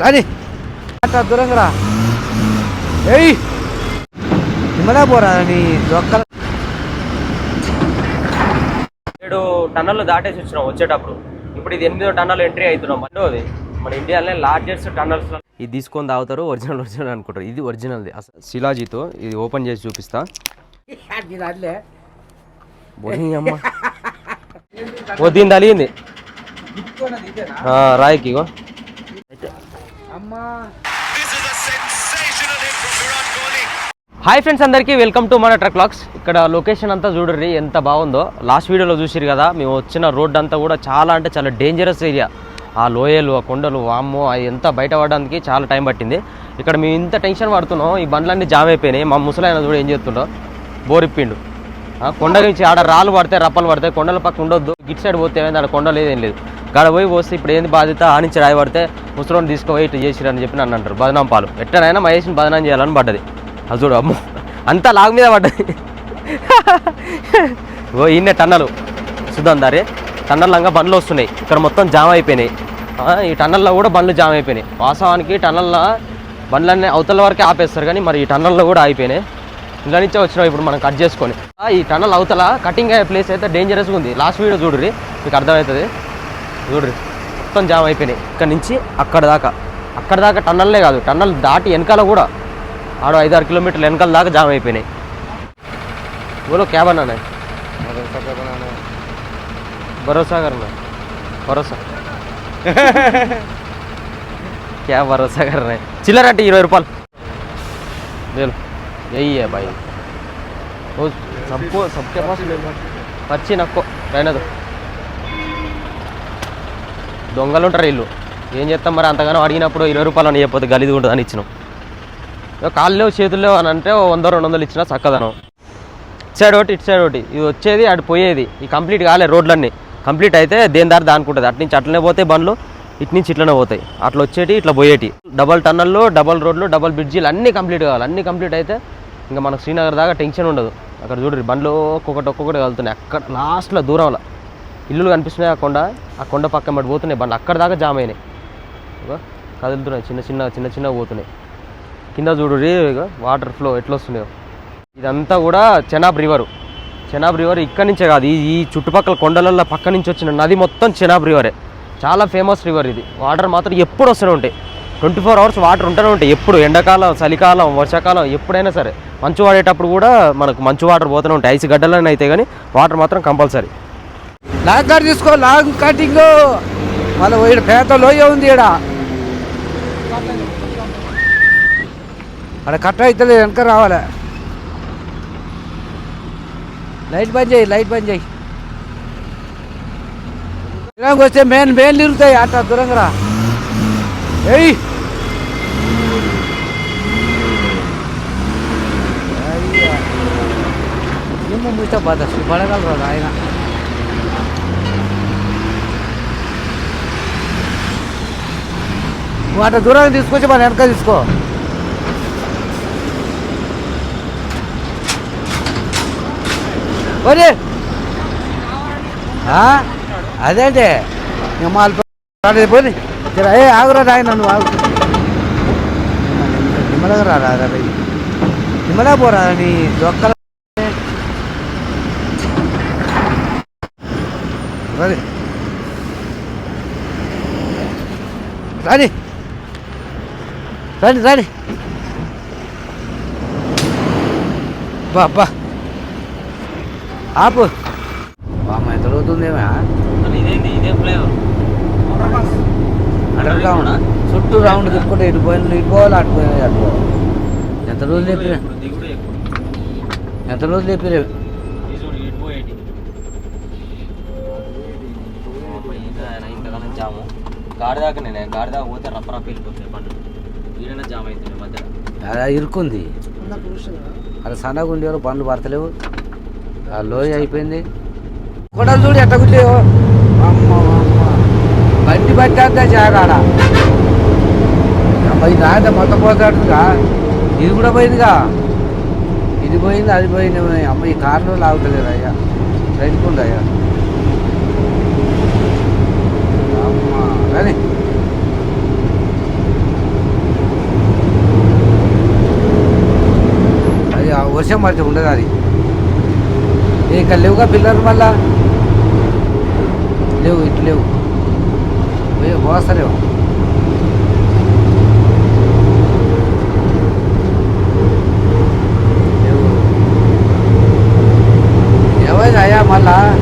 రాని. అట్లా దూరంగా రా ఏయ్! నిమ్మలా పోరా నీ దొక్కల ఏడు టన్నులు దాటేసి వచ్చినాం వచ్చేటప్పుడు. ఇప్పుడు ఇది ఎనిమిదో టన్నులు ఎంట్రీ అవుతున్నాం. రెండోది మన ఇండియాలోనే లార్జెస్ట్ టన్నల్స్ ఇది తీసుకొని తాగుతారు ఒరిజినల్ ఒరిజినల్ అనుకుంటారు. ఇది ఒరిజినల్ది అసలు శిలాజీతో ఇది ఓపెన్ చేసి చూపిస్తా. బోని అమ్మ ఓ దీని తలిగింది ఆ, రాయికి అమ్మా. హాయ్ ఫ్రెండ్స్ అందరికీ వెల్కమ్ టు మన ట్రక్ లాక్స్ ఇక్కడ లొకేషన్ అంతా చూడర్రి ఎంత బాగుందో. లాస్ట్ వీడియోలో చూసిరు కదా మేము వచ్చిన రోడ్ అంతా కూడా చాలా అంటే చాలా డేంజరస్ ఏరియా ఆ లోయలు ఆ కొండలు వామ్మో అవి ఎంత బయట పడడానికి చాలా టైం పట్టింది. ఇక్కడ మేము ఇంత టెన్షన్ పడుతున్నాం ఈ బండ్లన్నీ జామ్ అయిపోయినాయి. మా ముసలాయన చూడ ఏం చేస్తుండో. బోరిప్పిండు. ఆ, కొండ నుంచి ఆడ రాళ్ళు పడితే రప్పలు పడితే కొండల పక్క ఉండొద్దు. గిట్ సైడ్ పోతే ఏమైంది? ఆడ కొండ లేదు ఏం లేదు. కాడ పోయి పోస్తే ఇప్పుడు ఏంది బాధ్యత? ఆనించి రాయబడితే ముసలోని తీసుకుపోయి ఇట్లా చేసిరని చెప్పి నన్ను అంటారు. బదనాం పాలు. ఎట్టనైనా మహేష్ని బదనాం చేయాలని పడ్డది. అది చూడు అమ్మ. అంతా లాగ్ మీద పడ్డది. ఓ ఈయన టన్నలు. చూద్దాం దారి. టన్నల్లంగా బండ్లు వస్తున్నాయి. ఇక్కడ మొత్తం జామ్ అయిపోయినాయి. ఈ టన్నల్లో కూడా బండ్లు జామ్ అయిపోయినాయి. వాస్తవానికి టన్నల్లో బండ్లన్నీ అవతల వరకే ఆపేస్తారు కానీ మరి ఈ టన్నల్లో కూడా ఆగిపోయినాయి. ఇంకా నుంచే వచ్చినాం ఇప్పుడు మనం కట్ చేసుకొని. ఈ టన్నల్ అవతల కటింగ్ అయ్యే ప్లేస్ అయితే డేంజరస్గా ఉంది. లాస్ట్ వీడియో చూడుర్రి. మీకు అర్థమవుతుంది. చూడుర్రి మొత్తం జామ్ అయిపోయినాయి ఇక్కడ నుంచి అక్కడ దాకా అక్కడ దాకా టన్నల్లే కాదు టన్నల్ దాటి వెనకాల కూడా ఆడ ఐదు ఆరు కిలోమీటర్లు వెనకాల దాకా జామ్ అయిపోయినాయి బోలో క్యాబ్ అన్నా భరోసా करना భరోసా क्या भरोसा कर रहे हैं चिल्लर అంటే ఇరవై రూపాయలు ले लो यही है भाई वो सबको सबके पास ले लो పచ్చి నక్కో రైనదు దొంగలు ఉంటారు వీళ్ళు. ఏం చేస్తాం మరి? అంతగానో అడిగినప్పుడు ఇరవై రూపాయలు అని చెప్పొద్దు గలీది ఉంటుంది అని ఇచ్చినాం. ఇక కాళ్ళు చేతుల్లో అని అంటే వంద రెండు వందలు ఇచ్చినా చక్కదనం. ఇటు సైడ్ ఒకటి ఇటు సైడ్ ఒకటి. ఇది వచ్చేది అటు పోయేది. ఈ కంప్లీట్ కాలే రోడ్లన్నీ. కంప్లీట్ అయితే దేని దారి దానుకుంటుంది? అటు నుంచి అట్లనే పోతాయి బండ్లు ఇటు నుంచి ఇట్లనే పోతాయి. అట్లా వచ్చేటి ఇట్లా పోయేటి. డబల్ టన్నల్లు డబల్ రోడ్లు డబల్ బ్రిడ్జీలు అన్నీ కంప్లీట్ కావాలి. అన్నీ కంప్లీట్ అయితే ఇంకా మనకు శ్రీనగర్ దాకా టెన్షన్ ఉండదు. అక్కడ చూడండి బండ్లు ఒక్కొక్కటి ఒక్కొక్కటి కలుతున్నాయి. అక్కడ లాస్ట్లో దూరంలో ఇల్లులు కనిపిస్తున్నాయి ఆ కొండ. ఆ కొండ పక్కన పడి పోతున్నాయి బండ్లు. అక్కడ దాకా జామ్ అయినాయి. కదులుతున్నాయి చిన్న చిన్న చిన్న చిన్నగా పోతున్నాయి. కింద చూడు ఇక వాటర్ ఫ్లో ఎట్లా వస్తున్నాయో. ఇదంతా కూడా చెనాబ్ రివర్. చెనాబ్ రివర్ ఇక్కడి నుంచే కాదు ఈ ఈ చుట్టుపక్కల కొండలల్లో పక్క నుంచి వచ్చిన నది మొత్తం చెనాబ్ రివరే. చాలా ఫేమస్ రివర్ ఇది. వాటర్ మాత్రం ఎప్పుడు వస్తూనే ఉంటాయి. ట్వంటీ ఫోర్ అవర్స్ వాటర్ ఉంటూనే ఉంటాయి. ఎప్పుడు ఎండాకాలం చలికాలం వర్షాకాలం ఎప్పుడైనా సరే. మంచు వాడేటప్పుడు కూడా మనకు మంచు వాటర్ పోతూనే ఉంటాయి. ఐస్ గడ్డలనే అయితే కానీ వాటర్ మాత్రం కంపల్సరీ. లాంగ్ కట్ తీసుకో లాంగ్ కటింగ్. మళ్ళీ ఈడ పేద లోయ ఉంది ఈడ. అక్కడ కట్ అవుతుంది వెనక రావాలి. లైట్ బంద్ చేయి లైట్ బంద్ చేయి. దూరంగా వస్తే మెయిన్ మెయిన్ ఇరుగుతాయి అట్ట దూరంగా రా. ఏయ్! అయ్యా. నిమ్మ ముచ్చ బాధ. పడగలరు ఆయన నువ్వు తీసుకొచ్చి మన వెనక తీసుకో. ఒరే ఆ? అదేంటే? నిమ్మాలి పోయి జర ఏ ఆగురా రాయి నన్ను ఆగు. నిమ్మలంగా రారా నిమ్మలా పోరా నీ దొక్కల రాని. రండి రండి. బాబా ఆపు. బామ్మ ఎంత రోజుతుందేమా ఇదేంటి? ఇదే ఫ్లేవర్ అండర్ గ్రౌండ్ చుట్టూ రౌండ్ తిప్పుకుంటే ఇటు పోయిన ఇటు పోవాలి అటు పోయిన అటు పోవాలి. ఎంత రోజులు ఎక్కువ ఎంత రోజులు జాము. గాడి దాకా నేను గాడి దాకా పోతే రప్ప రప్ప వెళ్ళిపోతాయి బండ్లు. అలా ఇరుక్కుంది. అలా సన్నగా ఉండేవారు పనులు పడతలేవు. ఆ లోయ అయిపోయింది. కూడా చూడు ఎట్ట గుడ్లేవు. అమ్మ అమ్మ. బండి పట్టేద్దా చేరాడ అమ్మ ఇది మొత్తం పోతాడుగా. ఇది కూడా పోయిందిగా. ఇది పోయింది అది పోయింది. అమ్మ ఈ కార్లో లాగుతలేదు అయ్యా రైతుకుంది అయ్యా అమ్మ కానీ వర్షం పడితే ఉండదు అది. ఇక లేవుగా పిల్లలు మళ్ళా? లేవు ఇటు లేవు. ఏ- పోస్తలేవు లేవు. అయ్యా మళ్ళా?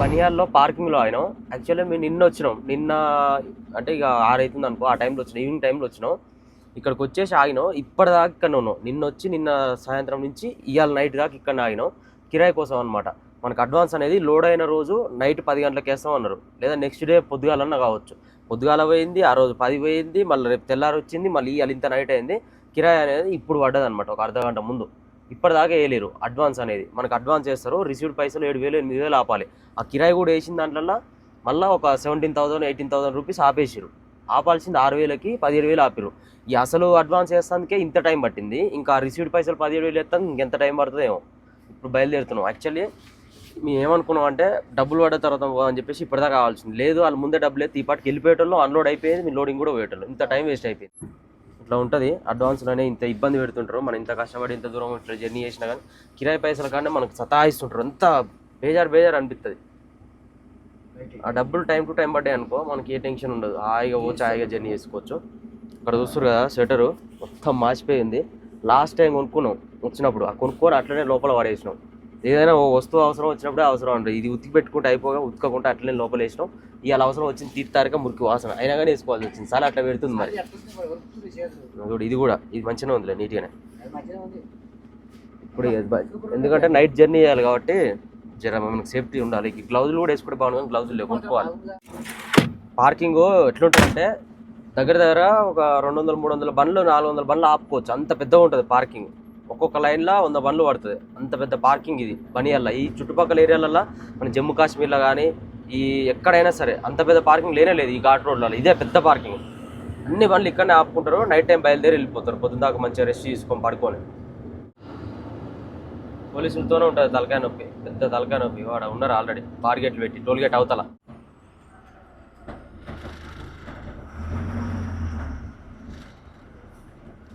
బనియాల్లో పార్కింగ్లో ఆయన. యాక్చువల్లీ మేము నిన్న వచ్చినాం నిన్న అంటే ఇక ఆరైతుంది అనుకో ఆ టైంలో వచ్చినాం ఈవినింగ్ టైంలో వచ్చినాం. ఇక్కడికి వచ్చేసి ఆగినాం ఇప్పటిదాకా ఇక్కడ ఉన్నాం నిన్న వచ్చి నిన్న సాయంత్రం నుంచి ఇవాళ నైట్ దాకా ఇక్కడ ఆగినాం కిరాయి కోసం అనమాట మనకు అడ్వాన్స్ అనేది లోడ్ అయిన రోజు నైట్ పది గంటలకు వేస్తాం అన్నారు. లేదా నెక్స్ట్ డే పొద్దుగాలన్నా కావచ్చు. పొద్దుగాల పోయింది ఆ రోజు పది పోయింది మళ్ళీ రేపు తెల్లారి వచ్చింది మళ్ళీ ఇవాళ ఇంత నైట్ అయింది. కిరాయి అనేది ఇప్పుడు పడ్డది అనమాట ఒక అర్ధ గంట ముందు. ఇప్పటిదాకా వేయలేరు అడ్వాన్స్ అనేది. మనకు అడ్వాన్స్ చేస్తారు రిసీవ్డ్ పైసలు ఏడు వేలు ఎనిమిది వేలు ఆపాలి. ఆ కిరాయి కూడా వేసిన దాంట్లో మళ్ళీ ఒక seventeen thousand eighteen thousand rupees ఆపేసారు ఆపాల్సింది ఆరు వేలకి పదిహేడు వేలు ఆపిరు ఈ అసలు అడ్వాన్స్ చేస్తానికే ఇంత టైం పట్టింది. ఇంకా రిసీవ్డ్ పైసలు పదిహేడు వేలు ఎత్తాను ఇంకెంత టైం పడుతుందేమో. ఇప్పుడు బయలుదేరుతున్నాం. యాక్చువల్లీ మేము ఏమనుకున్నాం అంటే డబ్బులు పడ్డ తర్వాత అని చెప్పేసి ఇప్పటిదాకా కావాల్సింది లేదు వాళ్ళు ముందే డబ్బులు ఎత్తి ఈ పాటికి వెళ్ళిపోయేటోళ్ళు అన్లోడ్ అయిపోయింది మీ లోడింగ్ కూడా పోయేటోళ్ళు. ఇంత టైం వేస్ట్ అయిపోయింది. ఇట్లా ఉంటుంది. అడ్వాన్స్లోనే ఇంత ఇబ్బంది పెడుతుంటారు. మనం ఇంత కష్టపడి ఇంత దూరం ఇట్లా జర్నీ చేసినా కానీ కిరాయి పైసల కానీ మనకు సతాయిస్తుంటారు. అంత బేజారు బేజారు అనిపిస్తుంది ఆ డబ్బులు టైం టు టైం పడ్డాయి అనుకో మనకి ఏ టెన్షన్ ఉండదు. హాయిగా పోవచ్చు హాయిగా జర్నీ చేసుకోవచ్చు. ఇక్కడ చూస్తారు కదా స్వెటరు మొత్తం మాసిపోయింది. లాస్ట్ టైం కొనుక్కున్నాం వచ్చినప్పుడు. ఆ కొనుక్కొని అట్లనే లోపల పడేసినాం. ఏదైనా ఓ వస్తువు అవసరం వచ్చినప్పుడే అవసరం ఉంటుంది ఇది ఉతికి పెట్టుకుంటే అయిపోగా ఉతకకుండా అట్లనే లోపల వేసినాం. ఇవాళ అవసరం వచ్చింది తీర్థారిక మురికి వాసన. అయినా కానీ వేసుకోవాల్సి వచ్చింది. చాలా అట్లా పెడుతుంది మరి. చూడు ఇది కూడా ఇది మంచిగానే ఉందిలే నీట్గానే. ఇప్పుడు ఎందుకంటే నైట్ జర్నీ చేయాలి కాబట్టి జర మనకు సేఫ్టీ ఉండాలి. ఈ గ్లౌజులు కూడా వేసుకుంటే బాగుంది గ్లౌజులు లేవు కొనుక్కోవాలి. పార్కింగ్ ఎట్లుంటుందంటే దగ్గర దగ్గర ఒక రెండు వందల మూడు వందల బండ్లు నాలుగు వందల బండ్లు ఆపుకోవచ్చు. అంత పెద్దగా ఉంటుంది పార్కింగ్. ఒక్కొక్క లైన్లో వంద బండ్లు పడుతుంది. అంత పెద్ద పార్కింగ్ ఇది బనియాల ఈ చుట్టుపక్కల ఏరియాలలో మన జమ్మూ కాశ్మీర్లో కానీ ఈ ఎక్కడైనా సరే అంత పెద్ద పార్కింగ్ లేనే లేదు ఈ ఘాట్ రోడ్లలో. ఇదే పెద్ద పార్కింగ్. అన్ని బండ్లు ఇక్కడనే ఆపుకుంటారు. నైట్ టైం బయలుదేరి వెళ్ళిపోతారు. పొద్దున్న దాకా మంచిగా రెస్ట్ తీసుకొని పడుకొని. పోలీసులతోనే ఉంటుంది తలకాయ నొప్పి. పెద్ద తలకాయ నొప్పి. వాడు ఉన్నారు ఆల్రెడీ బార్గేట్లు పెట్టి టోల్ గేట్ అవతల.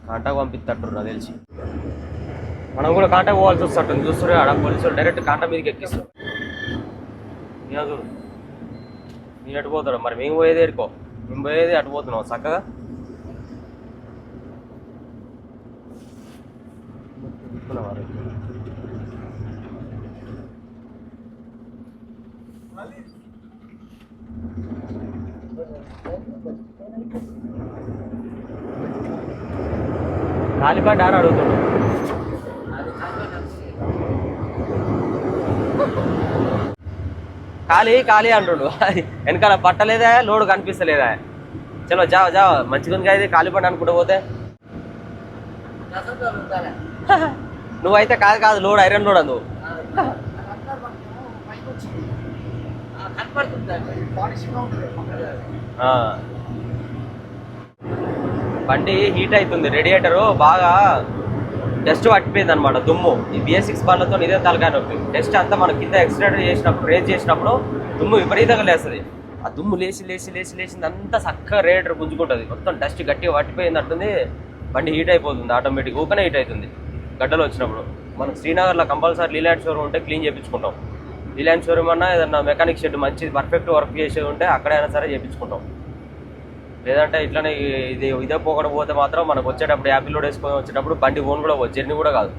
కాంటాకు పంపిస్తట్టు నాకు తెలిసి. మనం కూడా కాంటాకు పోవాల్సి వస్తట్టుంది. చూస్తారు ఆడ పోలీసులు డైరెక్ట్ కాంటా మీదకి ఎక్కిస్తారు. నేను చూడు. నేను పోతాడు. మరి మేము పోయేది ఎడుకో మేము పోయేది అటు పోతున్నాం. చక్కగా. కాలిబాట అని అడుగుతున్నాడు ఖాళీ ఖాళీ అంటుండు. వెనకాల పట్టలేదా? లోడు కనిపిస్తలేదా? చలో జా జా మంచిగా ఉంది ఇది? ఖాళీ పడి అనుకుంటూ పోతే. నువ్వైతే కాదు కాదు. లోడ్ ఐరన్ లోడ్ నువ్వు? ఆ. బండి హీట్ అవుతుంది రేడియేటరు బాగా డస్ట్ పట్టిపోయింది అనమాట దుమ్ము. ఈ బిఎస్ సిక్స్ బండ్లతో ఇదే తలకాయ నొప్పి. డస్ట్ అంతా మన కింద ఎక్స్ట్రేటర్ చేసినప్పుడు రేజ్ చేసినప్పుడు దుమ్ము విపరీతంగా లేస్తుంది. ఆ దుమ్ము లేచి లేచి లేచి లేచింది అంతా చక్కగా రేడియేటర్ గుంజుకుంటుంది. మొత్తం డస్ట్ గట్టిగా పట్టిపోయింది అంటుంది బండి హీట్ అయిపోతుంది ఆటోమేటిక్ ఓపెన్ హీట్ అవుతుంది. గడ్డలు వచ్చినప్పుడు. మనకు శ్రీనగర్లో కంపల్సరీ లీలాండ్ షోరూమ్ ఉంటే క్లీన్ చేయించుకుంటాం లీలాండ్ షోరూమ్ అన్నా ఏదన్నా మెకానిక్ షెడ్ మంచి పర్ఫెక్ట్ వర్క్ చేసేది ఉంటే అక్కడైనా సరే చేయించుకుంటాం లేదంటే ఇట్లానే ఇది ఇదే పోకుండా పోతే మాత్రం మనకు వచ్చేటప్పుడు యాపిల్ లోడ్ వేసుకొని వచ్చేటప్పుడు బండి ఓన్ కూడా జర్నీ కూడా కాదు.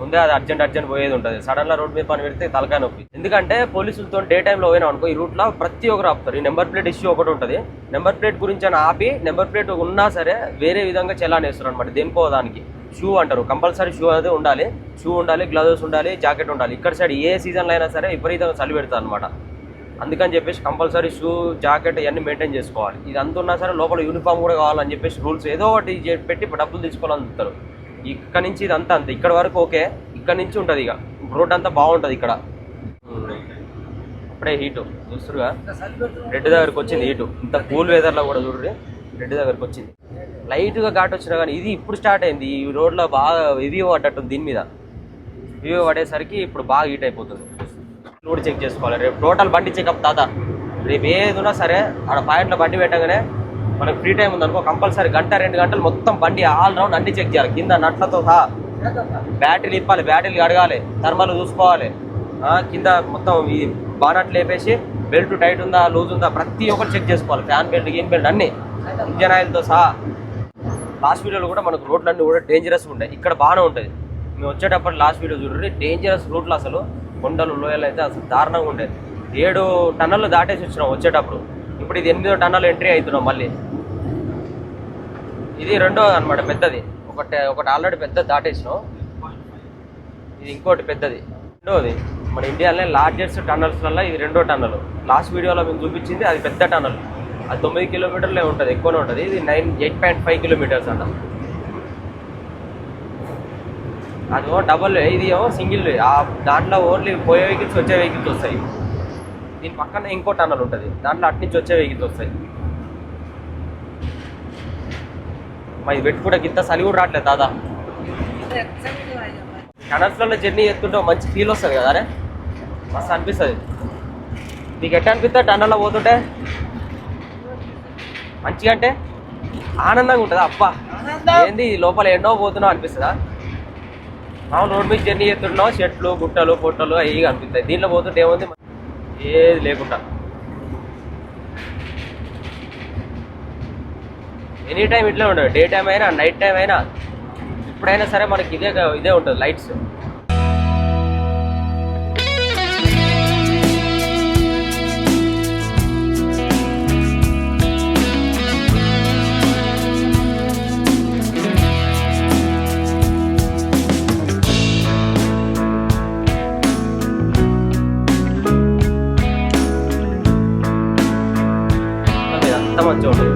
ముందే అది అర్జెంట్ అర్జెంట్ పోయేది ఉంటుంది. సడన్గా రోడ్ మీద పని పెడితే తలకాయ నొప్పి. ఎందుకంటే పోలీసులతో డే టైంలో పోయినాం అనుకో ఈ రూట్లో ప్రతి ఒక్కరు ఆపుతారు. ఈ నెంబర్ ప్లేట్ ఇష్యూ ఒకటి ఉంటుంది. నెంబర్ ప్లేట్ గురించి అని ఆపి నెంబర్ ప్లేట్ ఉన్నా సరే వేరే విధంగా చలాన్ వేస్తారు అనమాట దేనికో దానికి షూ అంటారు. కంపల్సరీ షూ అనేది ఉండాలి. షూ ఉండాలి గ్లౌజెస్ ఉండాలి జాకెట్ ఉండాలి. ఇక్కడ సైడ్ ఏ సీజన్లో అయినా సరే విపరీతంగా చలి పెడతారు అనమాట అందుకని చెప్పేసి కంపల్సరీ షూ జాకెట్ ఇవన్నీ మెయింటైన్ చేసుకోవాలి. ఇది అంత ఉన్నా సరే లోపల యూనిఫామ్ కూడా కావాలని చెప్పేసి రూల్స్ ఏదో ఒకటి పెట్టి డబ్బులు తీసుకోవాలని చూస్తారు ఇక్కడ నుంచి ఇది అంతా అంతే. ఇక్కడ వరకు ఓకే. ఇక్కడ నుంచి ఉంటుంది ఇక. రోడ్ అంతా బాగుంటుంది ఇక్కడ. అప్పుడే హీటు చూస్తురుగా? రెడ్ దగ్గరకు వచ్చింది హీటు ఇంత కూల్ వెదర్లో కూడా చూడండి రెడ్ దగ్గరకు వచ్చింది. లైట్గా ఘాట్ వచ్చినా కానీ ఇది ఇప్పుడు స్టార్ట్ అయింది. ఈ రోడ్లో బాగా ఇవి పడ్డట్టు దీని మీద. ఇవి పడేసరికి ఇప్పుడు బాగా హీట్ అయిపోతుంది. లోడ్ చెక్ చేసుకోవాలి. రేపు టోటల్ బండి చెకప్ తాత. రేపు ఏది ఉన్నా సరే ఆడ పాయింట్లో బండి పెట్టగానే మనకు ఫ్రీ టైం ఉందనుకో కంపల్సరీ గంట రెండు గంటలు మొత్తం బండి ఆల్ రౌండ్ అన్ని చెక్ చేయాలి. కింద నట్లతో సహా బ్యాటరీలు ఇప్పాలి బ్యాటరీలు కడగాలి థర్మల్ చూసుకోవాలి. కింద మొత్తం ఈ బానట్లు లేపేసి బెల్ట్ టైట్ ఉందా లూజ్ ఉందా ప్రతి ఒక్కటి చెక్ చేసుకోవాలి. ఫ్యాన్ బెల్ట్ గేమ్ బెల్ట్ అన్ని. ఇంజన్ ఆయిల్తో సహా. లాస్ట్ వీడియోలో కూడా మనకు రోడ్లన్నీ కూడా డేంజరస్ ఉంటాయి. ఇక్కడ బాగానే ఉంటుంది మేము వచ్చేటప్పుడు లాస్ట్ వీడియో చూడండి. డేంజరస్ రూట్లు అసలు కొండలు లోయలు అయితే అసలు దారుణంగా ఉండేది ఏడు టన్నులు దాటేసి వచ్చినాం వచ్చేటప్పుడు. ఇప్పుడు ఇది ఎనిమిదో టన్నులు ఎంట్రీ అవుతున్నాం మళ్ళీ. ఇది రెండో అనమాట పెద్దది. ఒకటి ఒకటి ఆల్రెడీ పెద్ద దాటేసినాం. ఇది ఇంకోటి పెద్దది. రెండోది మన ఇండియాలోనే లార్జెస్ట్ టన్నల్స్ వల్ల ఇది రెండో టన్నల్. లాస్ట్ వీడియోలో మేము చూపించింది అది పెద్ద టన్నల్. అది తొమ్మిది కిలోమీటర్లే ఉంటుంది ఎక్కువనే ఉంటుంది. ఇది nine eight point five kilometres అంట అదో డబల్ ఇది ఏమో సింగిల్ ఆ దాంట్లో ఓన్లీ పోయే వెహికల్స్ వచ్చే వెహికల్స్ వస్తాయి. దీని పక్కన ఇంకో టన్నల్ ఉంటుంది. దాంట్లో అటు నుంచి వచ్చే వెహికల్స్ వస్తాయి. మా ఇది పెట్టుకుంటే ఇంత చలి కూడా రావట్లేదు దాదా. టనల్స్లలో జర్నీ చేస్తుంటే మంచి ఫీల్ వస్తుంది కదా అరే? మస్తు అనిపిస్తుంది. నీకు ఎట్లా అనిపిస్తుంది టన్నల్లో పోతుంటే? మంచిగా అంటే ఆనందంగా ఉంటుందా? అబ్బా. ఏంది లోపల ఎన్నో పోతున్నావు అనిపిస్తుందా? మామూలు రోడ్ మీద జర్నీ చేస్తున్నాం చెట్లు గుట్టలు పొట్టలు అవి కనిపిస్తాయి. దీంట్లో పోతుంటే ఏముంది ఏది లేకుండా. ఎనీ టైం ఇట్లా ఉండదు. డే టైం అయినా నైట్ టైం అయినా ఎప్పుడైనా సరే మనకి ఇదే ఇదే ఉంటుంది లైట్స్. ఇదంతా మంచిగా ఉంటుంది.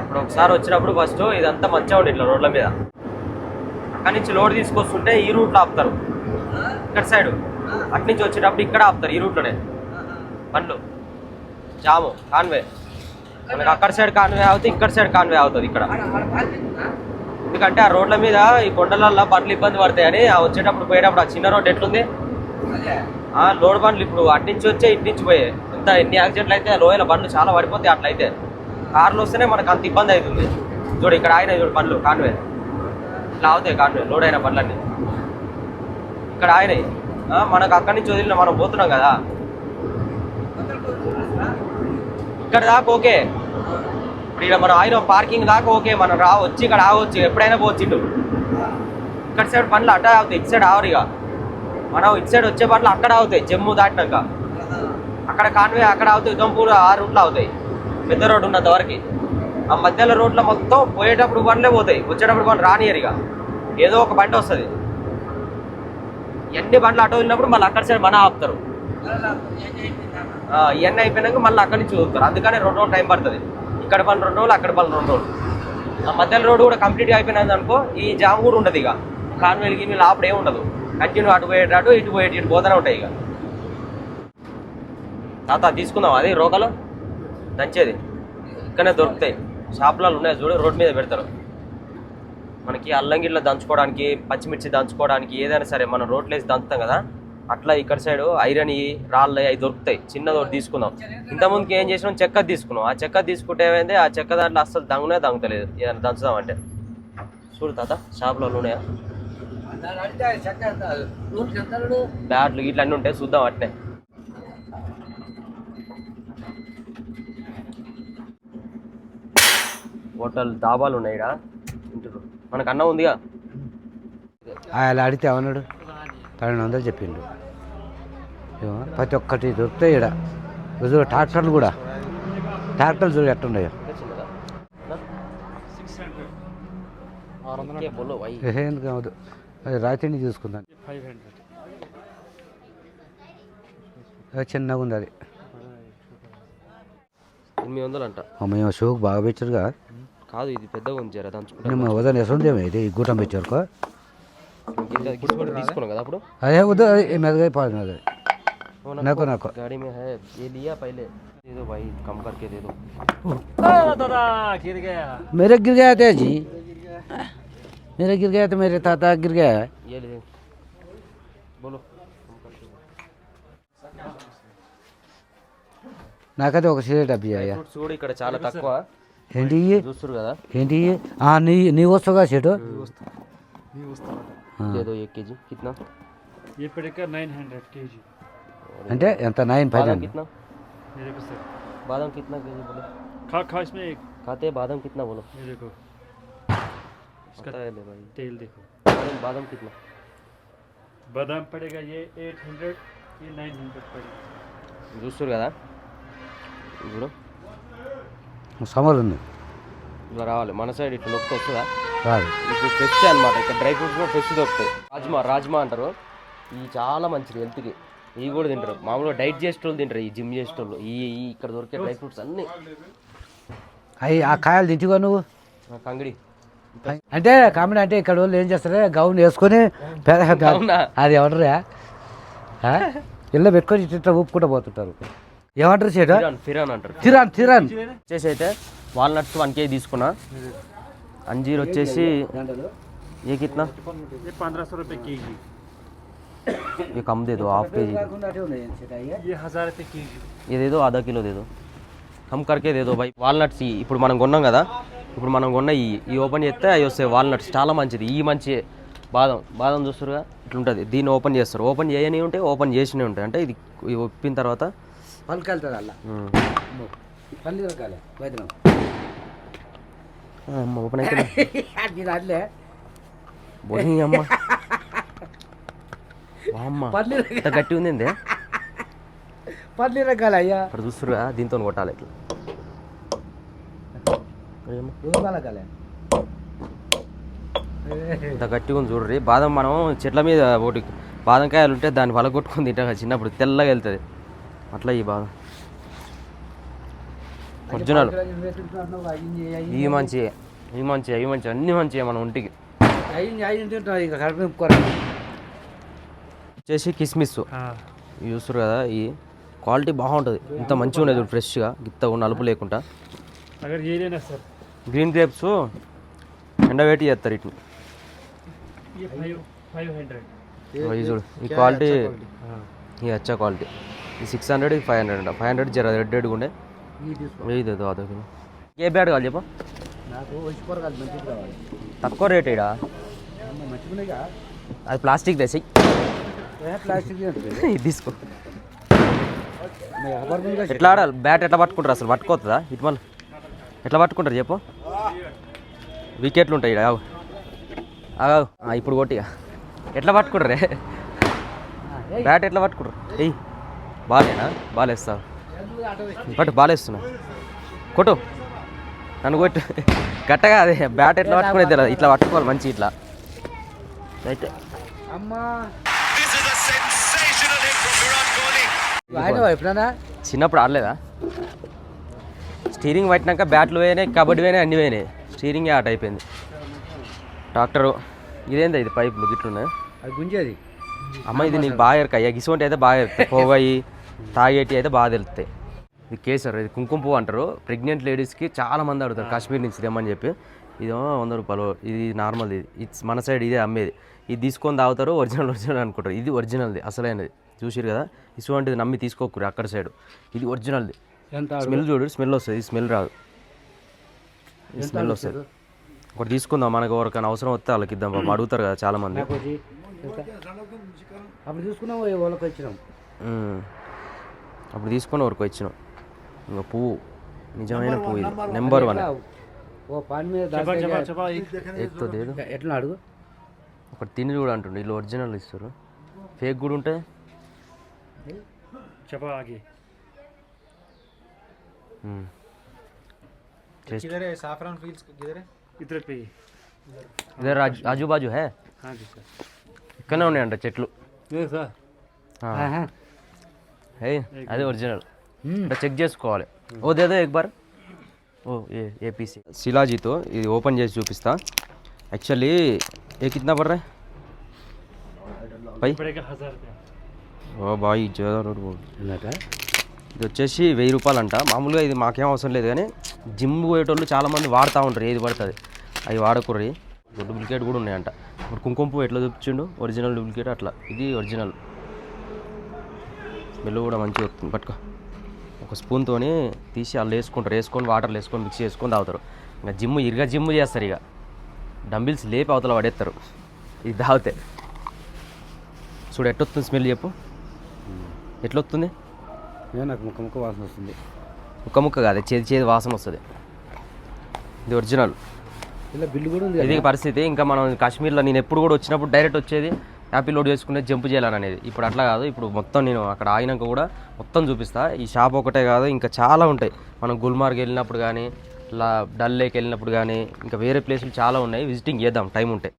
అప్పుడు ఒకసారి వచ్చినప్పుడు ఫస్ట్ ఇదంతా మంచిగా ఉండేది ఇట్లా రోడ్ల మీద. అక్కడి నుంచి లోడ్ తీసుకొస్తుంటే ఈ రూట్లో ఆపుతారు. ఇక్కడ సైడ్ అటు నుంచి వచ్చేటప్పుడు ఇక్కడ ఆపుతారు ఈ రూట్లోనే. బండ్లు జాము కాన్వే. మనకి అక్కడ సైడ్ కాన్వే అవుతుంది ఇక్కడ సైడ్ కాన్వే అవుతుంది ఇక్కడ. ఎందుకంటే ఆ రోడ్ల మీద ఈ కొండలల్లో బండ్లు ఇబ్బంది పడతాయని ఆ వచ్చేటప్పుడు పోయేటప్పుడు ఆ చిన్న రోడ్ ఎట్లుంది? ఆ లోడ్ బండ్లు ఇప్పుడు అటు నుంచి వచ్చే ఇటు నుంచి పోయే. పెద్ద ఎన్ని యాక్సిడెంట్లు అయితే లోయల బండ్లు చాలా పడిపోతాయి అట్లయితే. కార్లు వస్తేనే మనకు అంత ఇబ్బంది అవుతుంది. చూడు ఇక్కడ ఆయన చూడు బండ్లు కాన్వే. ఇట్లా అవుతాయి కాన్వే లోడ్ అయిన బండ్లన్నీ. ఇక్కడ ఆగినాయి. మనకు అక్కడి నుంచి వదిలిన మనం పోతున్నాం కదా. ఇక్కడ దాకా ఓకే. ఇప్పుడు ఇక్కడ మనం ఆయన పార్కింగ్ దాకా ఓకే. మనం రా వచ్చి ఇక్కడ ఆగవచ్చు ఎప్పుడైనా పోవచ్చు ఇక్కడ సైడ్ బండ్లు అట్ట అవుతాయి ఇటు సైడ్ ఆవరిగా. మనం ఇటు సైడ్ వచ్చే బండ్లు అక్కడ అవుతాయి జమ్మూ దాటినాక. అక్కడ కాన్వే అక్కడ అవుతాయి ఉదంపూర్ ఆ రూట్లో అవుతాయి. పెద్ద రోడ్డు ఉన్నంత వరకు. ఆ మధ్యలో రోడ్లో మొత్తం పోయేటప్పుడు బండ్లే పోతాయి. వచ్చేటప్పుడు బండ్లు రానియరు ఇక ఏదో ఒక బండి వస్తుంది. ఎన్ని బండ్లు అటు వెళ్ళినప్పుడు మళ్ళీ అక్కడ సైడ్ మన ఆపుతారు. ఇవన్నీ అయిపోయినాక మళ్ళీ అక్కడి నుంచి చూస్తారు అందుకనే రెండు రోజులు టైం పడుతుంది. ఇక్కడ పని రెండు రోజులు అక్కడ పని రెండు రోజులు. ఆ మధ్యలో రోడ్డు కూడా కంప్లీట్గా అయిపోయినది అనుకో ఈ జామ్ కూడా ఉండదు ఇక. కాన్వేలు గిన్నెలు ఆపడే ఉండదు. కంటిన్యూ అటు పోయేటట్టు ఇటు పోయేటి ఇటు పోతూనే ఉంటాయి ఇక. తాత తీసుకుందాం అది రోగలు? దంచేది. ఇక్కడనే దొరుకుతాయి. షాపులలో ఉన్నాయి చూడు రోడ్ మీద పెడతారు. మనకి అల్లం గిట్ల దంచుకోవడానికి పచ్చిమిర్చి దంచుకోవడానికి ఏదైనా సరే మనం రోడ్లు వేసి దంచుతాం కదా అట్లా ఇక్కడ సైడ్ ఐరన్ రాళ్ళు అవి దొరుకుతాయి. చిన్నది ఒకటి తీసుకుందాం. ఇంతకుముందుకి ఏం చేసినాం? చెక్క తీసుకున్నాం. ఆ చెక్క తీసుకుంటే ఏమైంది? ఆ చెక్క దాంట్లో అస్సలు దంగునే దంగుతలేదు. ఏదైనా దంచుదాం అంటే. చూడు తాత షాప్లో ఉన్నాయా? బ్యాట్లు ఇట్లా అన్నీ ఉంటాయి. చూద్దాం అట్నే. హోటల్ దాబాలు ఉన్నాయి. ఇంటిలో మనకు అన్నం ఉందిగా. ఆయన అడిగితే ఏమన్నాడు? పన్నెండు వందలు చెప్పిండు. ప్రతి ఒక్కటి దొరుకుతాయి ఇక్కడ చూడు ట్రాక్టర్లు కూడా. ట్రాక్టర్లు చూడు ఎట్టున్నాయో. ఎందుకు రాతిని చూసుకుందాం. చిన్నగా ఉంది అది. ఎనిమిది వందలు అంట. మేము షోకు బాగా పెట్టారుగా. కాదు ఇది పెద్దగా ఉంది జర దంచుకుంటా మేము వదన వేసుందేమో ఇది ఈ గూటం పెట్టారు కింద గిసుబడి తీసుకున్నాం కదా అప్పుడు అదే వద్దు అది మెదగా పోయింది అది वो नको, नको। गाड़ी में है ये लिया पहले दे दो भाई कम करके दे दो मेरे गिर गया था जी मेरे गिर गया तो मेरे ताता गिर गया है ये ले बोलो कम करके दो। నాకైతే ఒక సిగరెట్ అబ్బి అయ్యా ఫ్రూట్స్ కూడా ఇక్కడ చాలా తక్కువ ఏంటి ఇయ్యి? చూస్తారు కదా ఏంటి ఇయ్యి? ఆ, నీ నీ వస్తువుగా సెటు ఏదో एक केजी कितना ये पड़ेगा नाइन हंड्रेड के जी అంటే ఎంత నైన్ ఫైవ్ बादाम कितना मेरे को सर बादाम कितना केजी बोलो खा खा इसमें एक खाते हैं बादाम कितना बोलो मेरे को पता है ले भाई तेल देखो बादाम बादाम कितना बादाम पड़ेगा ये एट हंड्रेड ये नाइन हंड्रेड पड़ेगा చూస్తారు కదా ఇప్పుడు సమర్ ఉంది ఇలా రావాలి. మన సైడ్ ఇట్లా నొక్కి వస్తుందా? రాదు. ఇప్పుడు ఫ్రెష్ అనమాట ఇక్కడ డ్రై ఫ్రూట్స్ కూడా ఫ్రెష్ దొరుకుతాయి. రాజ్మా రాజ్మా అంటారు. ఇవి చాలా మంచిది హెల్త్కి ఇవి కూడా తింటారు. మామూలుగా డైట్ చేసేటోళ్ళు తింటారు. ఈ జిమ్ చేసేటోళ్ళు. ఈ ఈ ఇక్కడ దొరికే డ్రై ఫ్రూట్స్ అన్నీ. అవి ఆ కాయలు తింటుగా నువ్వు. కంగిడి. అంటే కామెడీ అంటే ఇక్కడ వాళ్ళు ఏం చేస్తారు? గౌన్ వేసుకొని? అది ఏమంటారా ఇళ్ళ పెట్టుకొని ఇట్లా ఇట్లా ఊపుకుంటూ పోతుంటారు. ఏమంటారు షేట్ ఫిరాన్ అంటారు. ఫిరాన్ ఫిరాన్. వచ్చేసి అయితే వాల్నట్స్ వన్ కేజీ తీసుకున్నా. అంజీర్ వచ్చేసి ఏ కిట్నా ये कम दे दो हाफ के जी ये दे दो आधा किलो కమ్ కర్కే దేదో బై. వాల్నట్స్ ఇప్పుడు మనం కొన్నాం కదా ఇప్పుడు మనం కొన్న ఈ ఈ ఓపెన్ చేస్తే అవి వస్తాయి వాల్నట్స్. చాలా మంచిది. ఈ మంచి బాదం బాదం చూస్తారుగా ఇట్లుంటుంది. దీన్ని ఓపెన్ చేస్తారు. ఓపెన్ చేయని ఉంటే ఓపెన్ చేసినవి ఉంటాయి. అంటే ఇది ఒప్పిన తర్వాత పనికి వెళ్తుంది అలా పల్లి రకాలే వైద్యం. అమ్మ ఓపెన్ అయితే అట్లే అమ్మ. పల్లి ఇంత గట్టి ఉంది? పల్లి రకాలే అయ్యా. ఇక్కడ చూస్తురుగా దీంతో కొట్టాలి ఇట్లా. ఇంత గట్టిగా ఉంది చూడ్రి. బాదం మనం చెట్ల మీద ఒకటి బాదం కాయలు ఉంటే దాన్ని వలగొట్టుకొని తింటాం చిన్నప్పుడు తెల్లగా వెళ్తుంది. అట్లా ఈ బాధ. ఒరిజినల్. ఇవి మంచి ఇవి మంచి అవి మంచి అన్ని మంచి మన ఒంటికి. వచ్చేసి కిస్మిస్. చూస్తారు కదా ఈ క్వాలిటీ బాగుంటుంది. ఇంత మంచిగా ఉండేది ఫ్రెష్గా ఇంత నలుపు లేకుండా. గ్రీన్ గ్రేప్స్ ఎండవేటి చేస్తారు వీటిని. ఈ క్వాలిటీ. ఈ అచ్చా క్వాలిటీ. సిక్స్ హండ్రెడ్ ఇది ఫైవ్ హండ్రెడ్ ఫైవ్ హండ్రెడ్ జర రెడ్ రెడ్గా ఉండే ఇది ఏదో అదో కిలో ఏ బ్యాడ్ కావాలి చెప్పు? తక్కువ రేట్ ఇడా అది ప్లాస్టిక్ తెసి ప్లాస్టిక్ తీసుకో. ఎట్లా ఆడాలి? బ్యాట్ ఎట్లా పట్టుకుంటారు అసలు? పట్టుకోతుందా ఇటు మళ్ళీ. ఎట్లా పట్టుకుంటారు చెప్పు? వికెట్లు ఉంటాయి ఆ, ఇప్పుడు కొట్టిగా ఎట్లా పట్టుకుంటారే బ్యాట్ ఎట్లా పట్టుకుంటారు? ఎయ్ బాలేనా? బాలేస్తావు పట్టు బాలేస్తున్నా. కొట్టు. నన్ను కొట్టు. గట్టగా అదే బ్యాట్ ఎట్లా పట్టుకునేది తెలియదు ఇట్లా పట్టుకోవాలి మంచి ఇట్లా. అయితే. చిన్నప్పుడు ఆడలేదా? స్టీరింగ్ పట్టినాక బ్యాట్లు పోయినాయి కబడ్డీ పోయినాయి అన్నీ పోయినాయి. స్టీరింగే ఆట అయిపోయింది. ట్రాక్టరు ఇదేందా ఇది పైపులు గిట్లున్నాయి? అది గుంజేది. అమ్మ ఇది నీకు బాగా ఎరక. అయ్యా గిసువంటి అయితే బాగా ఎరుతాయి పోగాయి. తాగేటి అయితే బాగా తెలుస్తాయి. ఇది కేసర్ ఇది కుంకుమ పువ్వు అంటారు. ప్రెగ్నెంట్ లేడీస్కి చాలా మంది అడుగుతారు కాశ్మీర్ నుంచి తెమ్మని చెప్పి. ఇదేమో వంద రూపాయలు ఇది నార్మల్ ఇది ఇట్స్ మన సైడ్ ఇదే అమ్మేది. ఇది తీసుకొని తాగుతారు ఒరిజినల్ ఒరిజినల్ అనుకుంటారు. ఇది ఒరిజినల్ది అసలైనది. చూసిరు కదా? ఇటువంటిది నమ్మి తీసుకోకూరు అక్కడ సైడ్. ఇది ఒరిజినల్ది. ఎంత స్మెల్ చూడు స్మెల్ వస్తుంది ఈ స్మెల్ రాదు. స్మెల్ వస్తుంది. ఒకటి తీసుకుందాం మనకు ఎవరికైనా అవసరం వస్తే వాళ్ళకి ఇద్దాం పాపం. అడుగుతారు కదా చాలా మంది. ఒకటి ఎంత? అప్పుడు చూసుకున్నాం వాళ్ళకి వచ్చినాం. అప్పుడు తీసుకొని ఎవరికి ఇచ్చినాం ఇంకా పువ్వు నిజమైన పువ్వు ఇది నెంబర్ వన్ ఓ పాన్ మీద चबा దాచి चबा चबा एक ఎక్కువ లేదు ఎట్లా అడుగు ఒకటి తిని చూడు అంటుండే వీళ్ళు ఒరిజినల్ ఇస్తారు ఫేక్ కూడా ఉంటాయి चबा आगे ఉమ్. టేస్ట్ किधर है साफरान फील्ड्स किधर है इधर पे ही। ఇదే రాజు ఆజుబాజు హే हाँ जी सर ఇక్కడనే ఉన్నాయంట చెట్లు सर ఆ. ఆహా. అది ఒరిజినల్ చెక్ చేసుకోవాలి. ఓ దేదో ఎక్బార్ ఓ ఏ ఏపీసీ శిలాజీతో ఇది ఓపెన్ చేసి చూపిస్తా. యాక్చువల్లీ ఏ కిतना పడరా? పై. ఓ బాయ్ జోదార్ రోడ్ ఇది వచ్చేసి వెయ్యి రూపాయలు అంట మామూలుగా ఇది మాకేం అవసరం లేదు కానీ జిమ్ పోయేటోళ్ళు చాలామంది వాడుతూ ఉంటారు ఏది పడుతుంది? అవి వాడకూడరు డూప్లికేట్ కూడా ఉన్నాయంట. ఇప్పుడు కుంకుమ పువ్వు ఎట్లా చూపించిండు? ఒరిజినల్ డూప్లికేట్ అట్లా. ఇది ఒరిజినల్ స్మెల్ కూడా మంచిగా వస్తుంది. పట్టుకో. ఒక స్పూన్తోని తీసి వాళ్ళు వేసుకుంటారు. వేసుకొని వాటర్లో వేసుకొని మిక్స్ చేసుకొని తాగుతారు. ఇంకా జిమ్ ఇరుగా జిమ్ చేస్తారు ఇక. డంబిల్స్ లేపి అవతల పడేస్తారు. ఇది తాగితే. చూడు ఎట్టొస్తుంది స్మెల్ చెప్పు. ఎట్లొస్తుంది? నాకు ముక్క ముక్క వాసన వస్తుంది. ముక్క ముక్క కాదు చేతి చేతి వాసన వస్తుంది. ఇది ఒరిజినల్ ఇలా బిల్లు కూడా ఉంది ఇది పరిస్థితి. ఇంకా మనం కాశ్మీర్లో నేను ఎప్పుడు కూడా వచ్చినప్పుడు డైరెక్ట్ వచ్చేది యాపిల్ లోడ్ చేసుకునే జంప్ చేయాలని అనేది ఇప్పుడు అట్లా కాదు. ఇప్పుడు మొత్తం నేను అక్కడ ఆగినాక కూడా మొత్తం చూపిస్తా. ఈ షాప్ ఒకటే కాదు ఇంకా చాలా ఉంటాయి. మనం గుల్మార్గ్ వెళ్ళినప్పుడు కానీ ఇలా డల్ లేక్ వెళ్ళినప్పుడు కానీ ఇంకా వేరే ప్లేసులు చాలా ఉన్నాయి. విజిటింగ్ చేద్దాం టైం ఉంటే.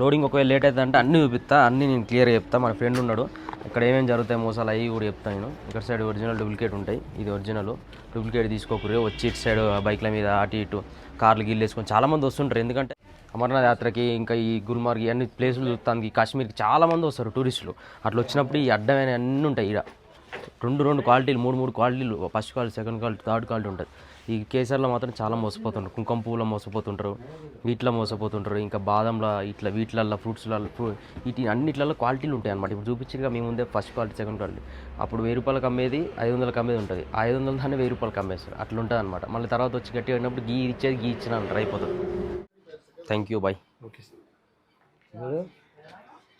లోడింగ్ ఒకవేళ లేట్ అవుతుంది అంటే అన్నీ చూపిస్తా అన్నీ నేను క్లియర్గా చెప్తా. మన ఫ్రెండ్ ఉన్నాడు. ఇక్కడ ఏమేమి జరుగుతాయి మోసాలు అవి కూడా చెప్తాను నేను. ఇక్కడ సైడ్ ఒరిజినల్ డూప్లికేట్ ఉంటాయి. ఇది ఒరిజినల్. డూప్లికేట్ తీసుకోకూడదు వచ్చి ఇటు సైడ్ బైక్ల మీద అటు ఇటు కార్లు గిల్లు వేసుకొని చాలామంది వస్తుంటారు. ఎందుకంటే అమర్నాథ్ యాత్రకి ఇంకా ఈ గుల్మార్గ్ అన్ని ప్లేసులు చూస్తానికి కాశ్మీర్కి చాలామంది వస్తారు టూరిస్టులు. అట్లా వచ్చినప్పుడు ఈ అడ్డమైన అన్నీ ఉంటాయి ఇక్కడ రెండు రెండు క్వాలిటీలు మూడు మూడు క్వాలిటీలు first quality second quality third quality ఉంటుంది ఈ కేసర్లో మాత్రం చాలా మోసపోతుంటారు. కుంకుమ పువ్వులో మోసపోతుంటారు వీటిలో మోసపోతుంటారు ఇంకా బాదంలో ఇట్లా వీటిలల్లో ఫ్రూట్స్లలో ఫ్రూ వీటి అన్నిట్లలో క్వాలిటీలు ఉంటాయి అనమాట ఇప్పుడు చూపించినగా మేము ముందే ఫస్ట్ క్వాలిటీ సెకండ్ క్వాలిటీ. అప్పుడు వెయ్యి రూపాయలకు అమ్మేది ఐదు వందలకు అమ్మేది ఉంటుంది. ఐదు వందల దాన్ని వెయ్యి రూపాయలకు అమ్మేస్తారు. అట్లా ఉంటుంది అనమాట మళ్ళీ తర్వాత వచ్చి గట్టిగా అయినప్పుడు గీ ఇచ్చేది గీ ఇచ్చిన అంటారు అయిపోతుంది. థ్యాంక్ యూ బాయ్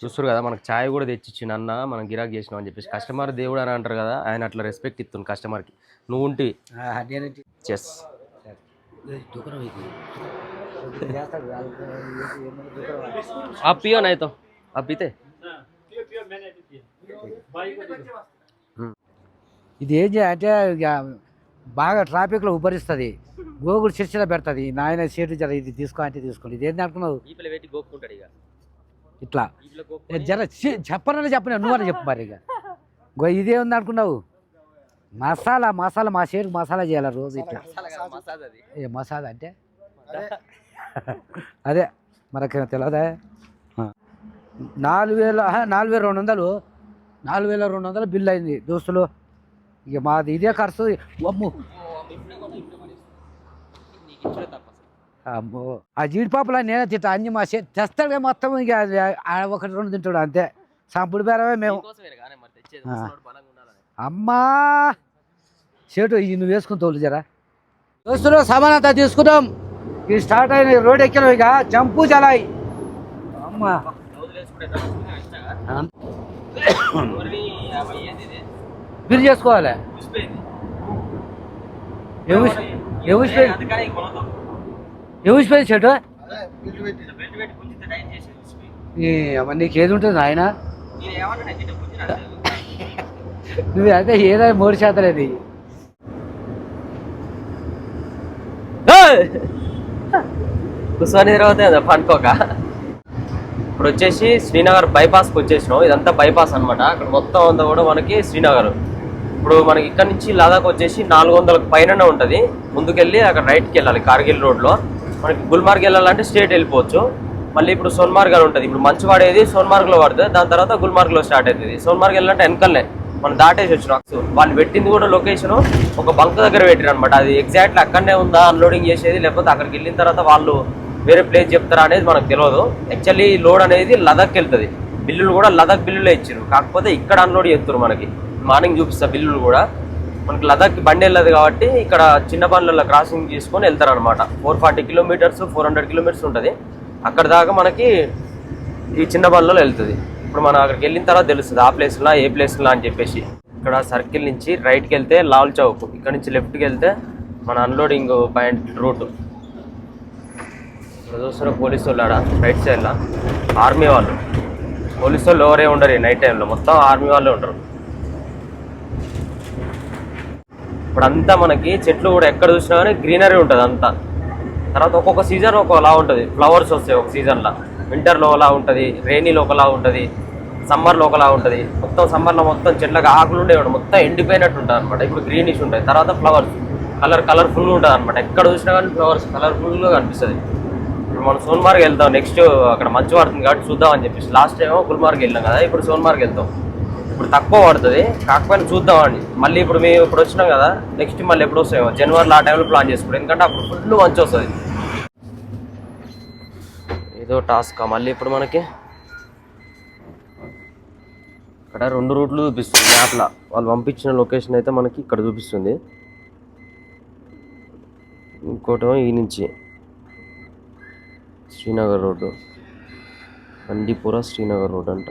చూస్తారు కదా మనకు ఛాయ్ కూడా తెచ్చిచ్చిండు అన్న మనం గిరాక్ చేసినాం అని చెప్పేసి కస్టమర్ దేవుడు అని అంటారు కదా ఆయన అట్లా రెస్పెక్ట్ ఇస్తుంది కస్టమర్కి నువ్వు ఉంటే నేనేంటి చెస్ దుకాణం ఇది చేస్తాడు आप पियो नहीं तो आप पीते प्योर प्योर मैंने भी दिया भाई को दे दो ఇది ఏం చేయ అంటే ఇక బాగా ట్రాఫిక్లో ఉబ్బరిస్తుంది. గోగులు చర్చలో పెడుతుంది. నాయన సీటు జర ఇది తీసుకో అంటే తీసుకోండి. ఇది ఏంటి అనుకున్నావు గోపుకుంటాడు ఇక. ఇట్లా. ఏ జర చెప్పనని చెప్పిన నువ్వని చెప్పు మరి ఇక. గో ఇదే ఉంది అనుకున్నావు మసాలా మసాలా మా సైడ్ మసాలా చేయాలి రోజు ఇట్లా? ఏ మసాలా అంటే? అదే మనకేమో తెలియదా. నాలుగు వేల నాలుగు వేల రెండు వందలు. నాలుగు వేల రెండు వందలు బిల్ అయింది. దోస్తులు ఇక మాది ఇదే ఖర్చు అమ్ము. అమ్మో. ఆ జీడిపాపలా నేనే తింటా. అన్ని మా చే తెస్తాడుగా మొత్తం ఇక ఒకటి రెండు తింటాడు అంతే. సంపుడు బేరమే మేము. అమ్మా. చేటు ఇవి నువ్వు వేసుకుని తోలు జరా. దోస్తులు సామాన్ అంతా తీసుకున్నాం ఇది స్టార్ట్ అయిన రోడ్ ఎక్కినాం ఇక. జంపు చలాయి అమ్మా. బిల్ చేసుకోవాలి. ఎవరిపోయింది చెట్టు? అవన్నీ నీకు ఏది ఉంటుంది ఆయన నువ్వు అదే ఏదైనా మూడు శాతం అది. కూర్చొని తర్వాత పండుకోక. ఇప్పుడు వచ్చేసి శ్రీనగర్ బైపాస్కి వచ్చేసినాం. ఇదంతా బైపాస్ అన్నమాట. అక్కడ మొత్తం అంతా కూడా మనకి శ్రీనగర్. ఇప్పుడు మనకి ఇక్కడ నుంచి లదాఖ్ వచ్చేసి నాలుగు వందలకు పైన ఉంటుంది. ముందుకెళ్ళి అక్కడ రైట్కి వెళ్ళాలి కార్గిల్ రోడ్లో మనకి గుల్మార్గ్ వెళ్ళాలంటే స్టేట్ వెళ్ళిపోవచ్చు. మళ్ళీ ఇప్పుడు సోన్మార్గ్ అని ఉంటుంది. ఇప్పుడు మంచు పడేది సోన్మార్గ్లో పడుతుంది దాని తర్వాత గుల్మార్గ్లో స్టార్ట్ అవుతుంది. సోన్మార్గ్ వెళ్ళాలంటే వెనకల్నే మనం దాటేసి వచ్చినాం. వాళ్ళు పెట్టింది కూడా లొకేషన్ ఒక బంక్ దగ్గర పెట్టారు అనమాట అది ఎగ్జాక్ట్లీ అక్కడనే ఉందా అన్లోడింగ్ చేసేది లేకపోతే అక్కడికి వెళ్ళిన తర్వాత వాళ్ళు వేరే ప్లేస్ చెప్తారా అనేది మనకు తెలియదు యాక్చువల్లీ లోడ్ అనేది లదాఖ్ వెళ్తుంది. బిల్లులు కూడా లదాఖ్ బిల్లులే ఇచ్చారు కాకపోతే ఇక్కడ అన్లోడ్ చేస్తారు మనకి. మార్నింగ్ చూపిస్తా బిల్లులు కూడా. మనకి లదాఖ్ బండి వెళ్ళదు కాబట్టి ఇక్కడ చిన్న బండ్లలో క్రాసింగ్ చేసుకొని వెళ్తారు అనమాట four forty kilometres four hundred kilometres ఉంటుంది. అక్కడ దాకా మనకి ఈ చిన్న బండ్లలో వెళ్తుంది. ఇప్పుడు మనం అక్కడికి వెళ్ళిన తర్వాత తెలుస్తుంది ఆ ప్లేస్లో ఏ ప్లేస్లో అని చెప్పేసి. ఇక్కడ సర్కిల్ నుంచి రైట్కి వెళ్తే లాల్ చౌక్ ఇక్కడ నుంచి లెఫ్ట్కి వెళ్తే మన అన్లోడింగ్ పాయింట్ రూట్ ఇక్కడ చూస్తున్న పోలీసు వాళ్ళు ఆడ రైట్ సైడ్లో ఆర్మీ వాళ్ళు. పోలీసు వాళ్ళు ఎవరే ఉండరు నైట్ టైంలో మొత్తం ఆర్మీ వాళ్ళే ఉంటారు. ఇప్పుడు అంతా మనకి చెట్లు కూడా ఎక్కడ చూసినా కానీ గ్రీనరీ ఉంటుంది అంతా. తర్వాత ఒక్కొక్క సీజన్ ఒకలా ఉంటుంది. ఫ్లవర్స్ వస్తాయి ఒక సీజన్లో. వింటర్లో ఒకలా ఉంటుంది రెయినీలో ఒకలా ఉంటుంది సమ్మర్లో ఒకలా ఉంటుంది. మొత్తం సమ్మర్లో మొత్తం చెట్లకు ఆకులు ఉండేవి మొత్తం ఎండిపోయినట్టు ఉంటుంది అనమాట. ఇప్పుడు గ్రీనిష్ ఉంటాయి తర్వాత ఫ్లవర్స్. కలర్ కలర్ఫుల్గా ఉంటుంది అనమాట. ఎక్కడ చూసినా కానీ ఫ్లవర్స్ కలర్ఫుల్గా కనిపిస్తుంది. ఇప్పుడు మనం సోన్మార్గ్ వెళ్తాం. నెక్స్ట్ అక్కడ మంచు పడుతుంది కాబట్టి చూద్దాం అని చెప్పేసి. లాస్ట్ టైం గుల్మార్గ్ వెళ్ళాం కదా. ఇప్పుడు సోన్మార్గ్ వెళ్తాం. ఇప్పుడు తక్కువ పడుతుంది. కాకపోయినా చూద్దాం అండి. మళ్ళీ ఇప్పుడు మేము ఇప్పుడు వచ్చినాం కదా నెక్స్ట్ మళ్ళీ ఎప్పుడు వస్తాయో జనవరిలో ఆ టైంలో ప్లాన్ చేసుకుంటాం. ఎందుకంటే అప్పుడు ఫుల్ మంచి వస్తుంది. ఏదో టాస్క్ మళ్ళీ ఇప్పుడు మనకి ఇక్కడ రెండు రూట్లు చూపిస్తుంది. మ్యాప్లో వాళ్ళు పంపించిన లొకేషన్ అయితే మనకి ఇక్కడ చూపిస్తుంది. ఇంకోటి ఈ నుంచి. శ్రీనగర్ రోడ్డు. బండిపుర శ్రీనగర్ రోడ్ అంట.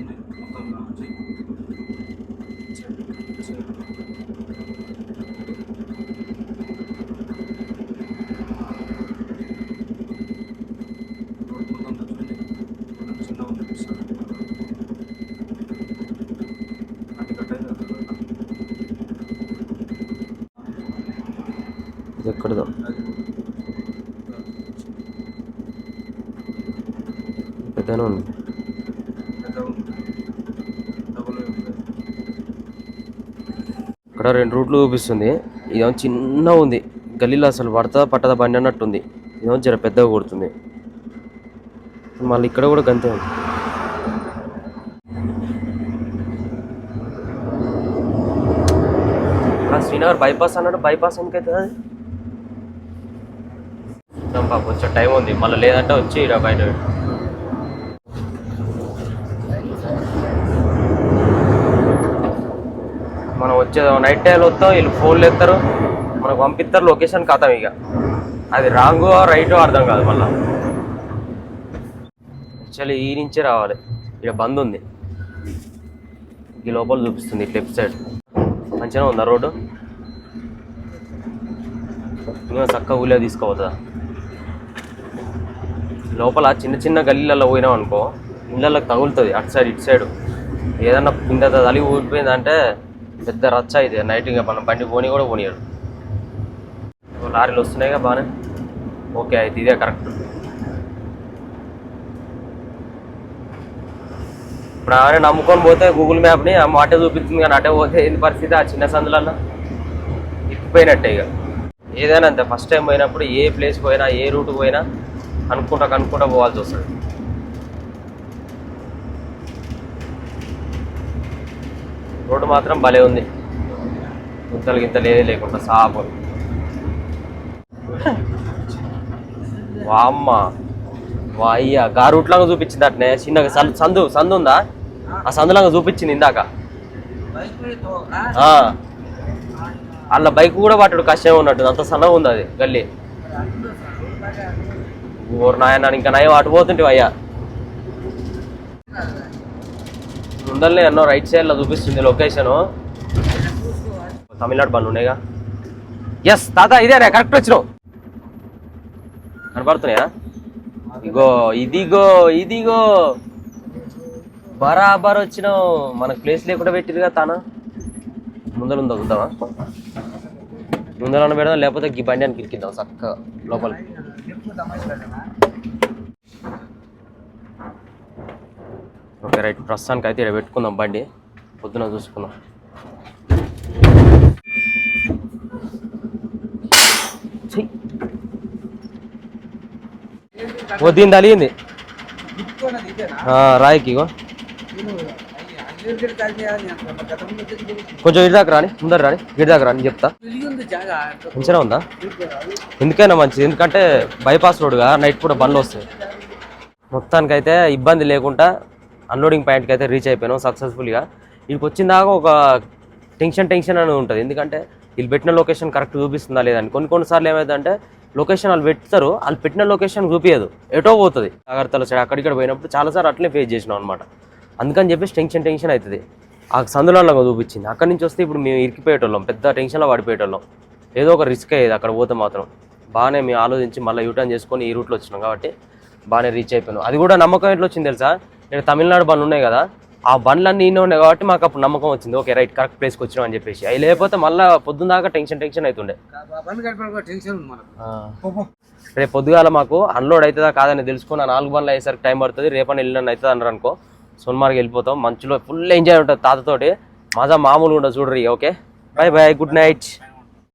ఇది ఎక్కడదో పెద్దనే ఉంది ఇక్కడ రెండు రూట్లు చూపిస్తుంది. ఇదేమో చిన్న ఉంది. గల్లీలో అసలు పడతా పట్టదా బండి అన్నట్టుంది. ఇదేమో జర పెద్దగా కొడుతుంది. మళ్ళీ ఇక్కడ కూడా గంతే ఉంది. ఆ శ్రీనగర్ బైపాస్ అన్నాడు బైపాస్ ఎందుకైతుంది పాప కొంచెం టైం ఉంది. మళ్ళీ లేదంటే వచ్చి ఇక్కడ బయట వచ్చేదాం నైట్ టైం వస్తాం వీళ్ళు ఫోన్లు ఎత్తారు. మనకు పంపిస్తారు లొకేషన్ కథం ఇక. అది రాంగో రైటో అర్థం కాదు మళ్ళీ. యాక్చువల్లీ ఈ నుంచే రావాలి. ఇక్కడ బంద్ ఉంది. ఈ లోపల చూపిస్తుంది ఇట్లా లెఫ్ట్ సైడ్. మంచిగా ఉందా రోడ్డు? ఇంకా చక్కగా ఊళ్ళో తీసుకోవద్దా లోపల చిన్న చిన్న గల్లీలలో పోయినాం అనుకో ఇళ్ళకి తగులుతుంది అటు సైడ్ ఇటు సైడ్. ఏదన్నా కింద తలిగి ఊడిపోయిందంటే పెద్ద రచ్చ ఇది. నైట్ ఇంకా మనం బండి పోనీ కూడా పోనీయడు. లారీలు వస్తున్నాయిగా బాగానే. ఓకే అయితే ఇదే కరెక్ట్. ఇప్పుడు ఆమె నమ్ముకొని పోతే గూగుల్ మ్యాప్ని అటే చూపిస్తుంది కానీ అటే పోతే ఏంది పరిస్థితి? ఆ చిన్న సందులన్నా ఇప్పిపోయినట్టే ఇక. ఏదైనా అంతే. ఫస్ట్ టైం పోయినప్పుడు ఏ ప్లేస్ పోయినా ఏ రూట్ పోయినా అనుకుంటా కనుక్కుంటా పోవాల్సి వస్తుంది. రోడ్డు మాత్రం భలే ఉంది. గుంతలు గింతలు ఏది లేకుండా సాపు. వామ్మ. వాయ్య గా రూట్లాగా చూపించింది అట్నే. చిన్నగా సందు సందు సందు ఉందా? ఆ సందులాగా చూపించింది ఇందాక. ఆ. అలా బైక్ కూడా పట్టడు కష్టం ఉన్నట్టు అంత సన్నగా ఉంది అది గల్లీ. ఊరు నాయన ఇంకా నయం అటు పోతుంటే అయ్యా ముందరనే ఎన్నో రైట్ సైడ్లో చూపిస్తుంది లొకేషన్ తమిళనాడు బండ్లు ఉన్నాయిగా. ఎస్ తాత ఇదే కరెక్ట్ వచ్చినావు కనపడుతున్నాయా ఇగో ఇదిగో ఇదిగో. బరాబర్ వచ్చినావు మనకు ప్లేస్ లేకుండా పెట్టిందిగా తాను? ముందర చూద్దామా? ముందర పెడదాం లేకపోతే ఈ బండి అని కిరికిద్దాం చక్కగా లోపల ఓకే రైట్. ప్రస్తుతానికి అయితే ఇక్కడ పెట్టుకుందాం బండి. పొద్దున చూసుకుందాం. ఓ దీని తలిగింది రాయికి ఇగో. కొంచెం ఇటు దాకా రాని ముందర రాని ఇటు దాకా రాని చెప్తా. మంచిగా ఉందా? ఎందుకైనా మంచిది ఎందుకంటే బైపాస్ రోడ్గా నైట్ కూడా బండ్లు వస్తాయి. మొత్తానికైతే ఇబ్బంది లేకుండా అన్లోడింగ్ పాయింట్కి అయితే రీచ్ అయిపోయాను సక్సెస్ఫుల్గా వీడికి వచ్చిన దాకా ఒక టెన్షన్ టెన్షన్ అని ఉంటుంది. ఎందుకంటే వీళ్ళు పెట్టిన లొకేషన్ కరెక్ట్ చూపిస్తుందా లేదని కొన్ని కొన్నిసార్లు ఏమైందంటే లొకేషన్ వాళ్ళు పెడతారు వాళ్ళు పెట్టిన లొకేషన్ చూపించదు ఎటో పోతుంది. అగర్తల సైడ్ అక్కడిక్కడ పోయినప్పుడు చాలాసార్లు అట్లే ఫేస్ చేసినాం అనమాట అందుకని చెప్పేసి టెన్షన్ టెన్షన్ అవుతుంది. ఆ సందులలో చూపించింది. అక్కడి నుంచి వస్తే ఇప్పుడు మేము ఇరికిపోయేటోళ్ళం. పెద్ద టెన్షన్లో పడిపోయేటోళ్ళం. ఏదో ఒక రిస్క్ అయ్యేది అక్కడ పోతే మాత్రం. బాగానే మేము ఆలోచించి మళ్ళీ యూటర్న్ చేసుకొని ఈ రూట్లో వచ్చినాం కాబట్టి బాగానే రీచ్ అయిపోయినాం. అది కూడా నమ్మకం ఎట్లా వచ్చింది తెలుసా? ఇక్కడ తమిళనాడు బండ్లు ఉన్నాయి కదా ఆ బండ్లన్నీ ఇన్ని ఉన్నాయి కాబట్టి మాకు అప్పుడు నమ్మకం వచ్చింది. ఓకే రైట్ కరెక్ట్ ప్లేస్కి వచ్చినాం అని చెప్పేసి. అవి లేకపోతే మళ్ళీ పొద్దున్న దాకా టెన్షన్ టెన్షన్ అవుతుండే రేపు పొద్దుగాల మాకు అన్లోడ్ అవుతుందా కాదని తెలుసుకుని నాలుగు బండ్లు అయ్యేసరికి టైం పడుతుంది. రేపని వెళ్ళిన అవుతుంది అన్నారు అనుకో సోన్మార్గ్ వెళ్ళిపోతాం. మంచులో ఫుల్ ఎంజాయ్ ఉంటుంది తాతతోటి మజా మామూలుగా ఉండదు చూడరు okay? Bye bye good night